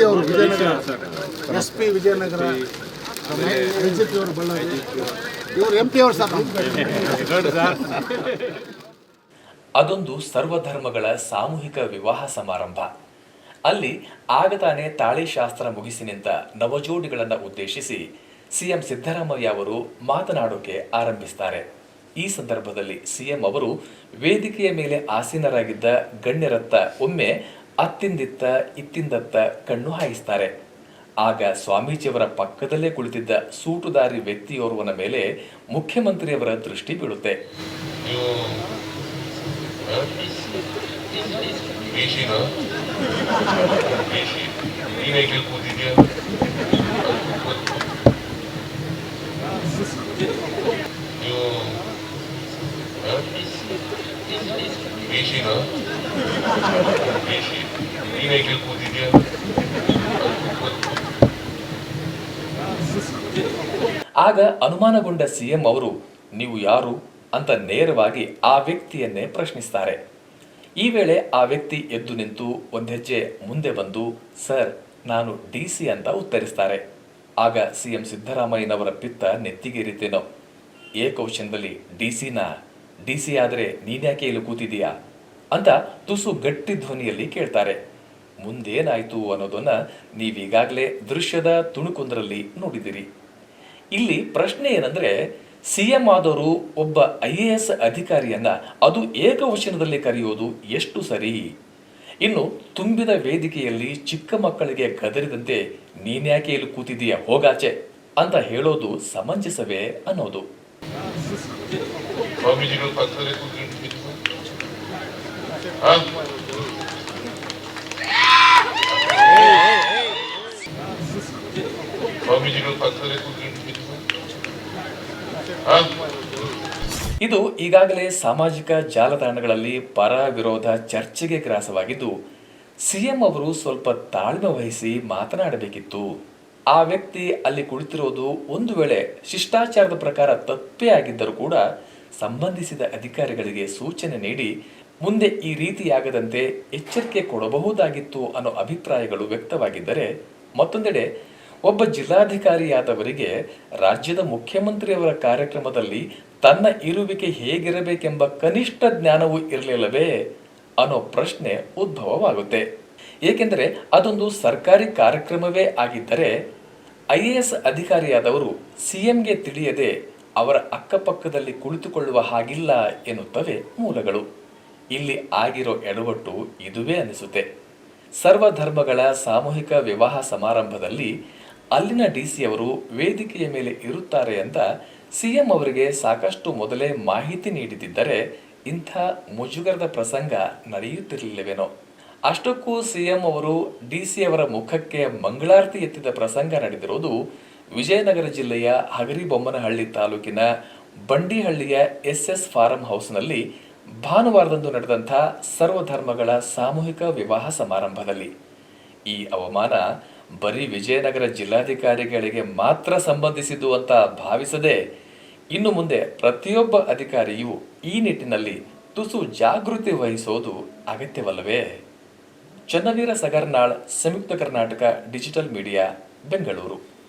C ಅವರು Vijayanagara, S P Vijayanagara, BJP ಅವರು ಬಳ್ಳಾರಿ. ಇವರು ಎಂ ಪಿ ಅವರು ಸರ್ ಅದೊಂದು ಸರ್ವಧರ್ಮಗಳ ಸಾಮೂಹಿಕ ವಿವಾಹ ಸಮಾರಂಭ. ಅಲ್ಲಿ ಆಗತಾನೆ ತಾಳಿ ಶಾಸ್ತ್ರ ಮುಗಿಸಿ ನಿಂತ ನವಜೋಡಿಗಳನ್ನು ಉದ್ದೇಶಿಸಿ ಸಿಎಂ ಸಿದ್ದರಾಮಯ್ಯ ಅವರು ಮಾತನಾಡೋಕೆ ಆರಂಭಿಸ್ತಾರೆ. ಈ ಸಂದರ್ಭದಲ್ಲಿ ಸಿಎಂ ಅವರು ವೇದಿಕೆಯ ಮೇಲೆ ಆಸೀನರಾಗಿದ್ದ ಗಣ್ಯರತ್ತ ಒಮ್ಮೆ ಅತ್ತಿಂದಿತ್ತ ಇತ್ತಿಂದತ್ತ ಕಣ್ಣು ಹಾಯಿಸ್ತಾರೆ. ಆಗ ಸ್ವಾಮೀಜಿಯವರ ಪಕ್ಕದಲ್ಲೇ ಕುಳಿತಿದ್ದ ಸೂಟುದಾರಿ ವ್ಯಕ್ತಿಯೋರ್ವನ ಮೇಲೆ ಮುಖ್ಯಮಂತ್ರಿಯವರ ದೃಷ್ಟಿ ಬೀಳುತ್ತೆ. ಆಗ ಅನುಮಾನಗೊಂಡ ಸಿಎಂ ಅವರು, ನೀವು ಯಾರು? ಅಂತ ನೇರವಾಗಿ ಆ ವ್ಯಕ್ತಿಯನ್ನೇ ಪ್ರಶ್ನಿಸ್ತಾರೆ. ಈ ವೇಳೆ ಆ ವ್ಯಕ್ತಿ ಎದ್ದು ನಿಂತು ಒಂದೆಜ್ಜೆ ಮುಂದೆ ಬಂದು, ಸರ್, ನಾನು ಡಿ ಸಿ ಅಂತ ಉತ್ತರಿಸ್ತಾರೆ. ಆಗ ಸಿಎಂ ಸಿದ್ದರಾಮಯ್ಯನವರ ಪಿತ್ತ ನೆತ್ತಿಗೇರಿತೇನೋ ಏಕೌಶನದಲ್ಲಿ ಡಿ ಸಿನ ಡಿ ಸಿ ಆದರೆ ನೀನ್ಯಾಕೆ ಇಲ್ಲಿ ಕೂತಿದೀಯಾ ಅಂತ ತುಸು ಗಟ್ಟಿ ಧ್ವನಿಯಲ್ಲಿ ಕೇಳ್ತಾರೆ. ಮುಂದೇನಾಯಿತು ಅನ್ನೋದನ್ನ ನೀವೀಗಾಗಲೇ ದೃಶ್ಯದ ತುಣುಕೊಂದರಲ್ಲಿ ನೋಡಿದಿರಿ ಇಲ್ಲಿ ಪ್ರಶ್ನೆ ಏನಂದ್ರೆ, ಸಿಎಂ ಆದವರು ಒಬ್ಬ ಐ ಎ ಎಸ್ ಅಧಿಕಾರಿಯನ್ನ ಅದು ಏಕವಚನದಲ್ಲಿ ಕರೆಯೋದು ಎಷ್ಟು ಸರಿ? ಇನ್ನು ತುಂಬಿದ ವೇದಿಕೆಯಲ್ಲಿ ಚಿಕ್ಕ ಮಕ್ಕಳಿಗೆ ಗದರಿದಂತೆ ನೀನ್ಯಾಕೆ ಇಲ್ಲಿ ಕೂತಿದೀಯ ಹೋಗಾಚೆ ಅಂತ ಹೇಳೋದು ಸಮಂಜಸವೇ ಅನ್ನೋದು. ಇದು ಈಗಾಗಲೇ ಸಾಮಾಜಿಕ ಜಾಲತಾಣಗಳಲ್ಲಿ ಪರ ವಿರೋಧ ಚರ್ಚೆಗೆ ಗ್ರಾಸವಾಗಿದ್ದು, ಸಿಎಂ ಅವರು ಸ್ವಲ್ಪ ತಾಳ್ಮೆ ವಹಿಸಿ ಮಾತನಾಡಬೇಕಿತ್ತು. ಆ ವ್ಯಕ್ತಿ ಅಲ್ಲಿ ಕುಳಿತಿರೋದು ಒಂದು ವೇಳೆ ಶಿಷ್ಟಾಚಾರದ ಪ್ರಕಾರ ತಪ್ಪೇ ಆಗಿದ್ದರೂ ಕೂಡ ಸಂಬಂಧಿಸಿದ ಅಧಿಕಾರಿಗಳಿಗೆ ಸೂಚನೆ ನೀಡಿ ಮುಂದೆ ಈ ರೀತಿಯಾಗದಂತೆ ಎಚ್ಚರಿಕೆ ಕೊಡಬಹುದಾಗಿತ್ತು ಅನ್ನೋ ಅಭಿಪ್ರಾಯಗಳು ವ್ಯಕ್ತವಾಗಿದ್ದರೆ, ಮತ್ತೊಂದೆಡೆ ಒಬ್ಬ ಜಿಲ್ಲಾಧಿಕಾರಿಯಾದವರಿಗೆ ರಾಜ್ಯದ ಮುಖ್ಯಮಂತ್ರಿಯವರ ಕಾರ್ಯಕ್ರಮದಲ್ಲಿ ತನ್ನ ಇರುವಿಕೆ ಹೇಗಿರಬೇಕೆಂಬ ಕನಿಷ್ಠ ಜ್ಞಾನವೂ ಇರಲಿಲ್ಲವೇ ಅನ್ನೋ ಪ್ರಶ್ನೆ ಉದ್ಭವವಾಗುತ್ತೆ. ಏಕೆಂದರೆ ಅದೊಂದು ಸರ್ಕಾರಿ ಕಾರ್ಯಕ್ರಮವೇ ಆಗಿದ್ದರೆ, ಐ ಎ ಎಸ್ ಅಧಿಕಾರಿಯಾದವರು ಸಿಎಂಗೆ ತಿಳಿಯದೆ ಅವರ ಅಕ್ಕಪಕ್ಕದಲ್ಲಿ ಕುಳಿತುಕೊಳ್ಳುವ ಹಾಗಿಲ್ಲ ಎನ್ನುತ್ತವೆ ಮೂಲಗಳು. ಇಲ್ಲಿ ಆಗಿರೋ ಎಡವಟ್ಟು ಇದುವೇ ಅನಿಸುತ್ತೆ. ಸರ್ವಧರ್ಮಗಳ ಸಾಮೂಹಿಕ ವಿವಾಹ ಸಮಾರಂಭದಲ್ಲಿ ಅಲ್ಲಿನ ಡಿಸಿ ಅವರು ವೇದಿಕೆಯ ಮೇಲೆ ಇರುತ್ತಾರೆ ಅಂತ ಸಿಎಂ ಅವರಿಗೆ ಸಾಕಷ್ಟು ಮೊದಲೇ ಮಾಹಿತಿ ನೀಡಿದ್ದರೆ ಇಂಥ ಮುಜುಗರದ ಪ್ರಸಂಗ ನಡೆಯುತ್ತಿರಲಿಲ್ಲವೇನೋ. ಅಷ್ಟಕ್ಕೂ ಸಿಎಂ ಅವರು ಡಿಸಿ ಅವರ ಮುಖಕ್ಕೆ ಮಂಗಳಾರತಿ ಎತ್ತಿದ ಪ್ರಸಂಗ ನಡೆದಿರುವುದು ವಿಜಯನಗರ ಜಿಲ್ಲೆಯ ಹಗರಿಬೊಮ್ಮನಹಳ್ಳಿ ತಾಲೂಕಿನ ಬಂಡಿಹಳ್ಳಿಯ ಎಸ್ ಎಸ್ ಫಾರಂ ಹೌಸ್ನಲ್ಲಿ ಭಾನುವಾರದಂದು ನಡೆದಂಥ ಸರ್ವಧರ್ಮಗಳ ಸಾಮೂಹಿಕ ವಿವಾಹ ಸಮಾರಂಭದಲ್ಲಿ ಈ ಅವಮಾನ ಬರೀ ವಿಜಯನಗರ ಜಿಲ್ಲಾಧಿಕಾರಿಗಳಿಗೆ ಮಾತ್ರ ಸಂಬಂಧಿಸಿದ್ದು ಅಂತ ಭಾವಿಸದೆ ಇನ್ನು ಮುಂದೆ ಪ್ರತಿಯೊಬ್ಬ ಅಧಿಕಾರಿಯು ಈ ನಿಟ್ಟಿನಲ್ಲಿ ತುಸು ಜಾಗೃತಿ ವಹಿಸೋದು ಅಗತ್ಯವಲ್ಲವೇ? Channaveera Sagarnal, Samyukta Karnataka digital media, Bengaluru.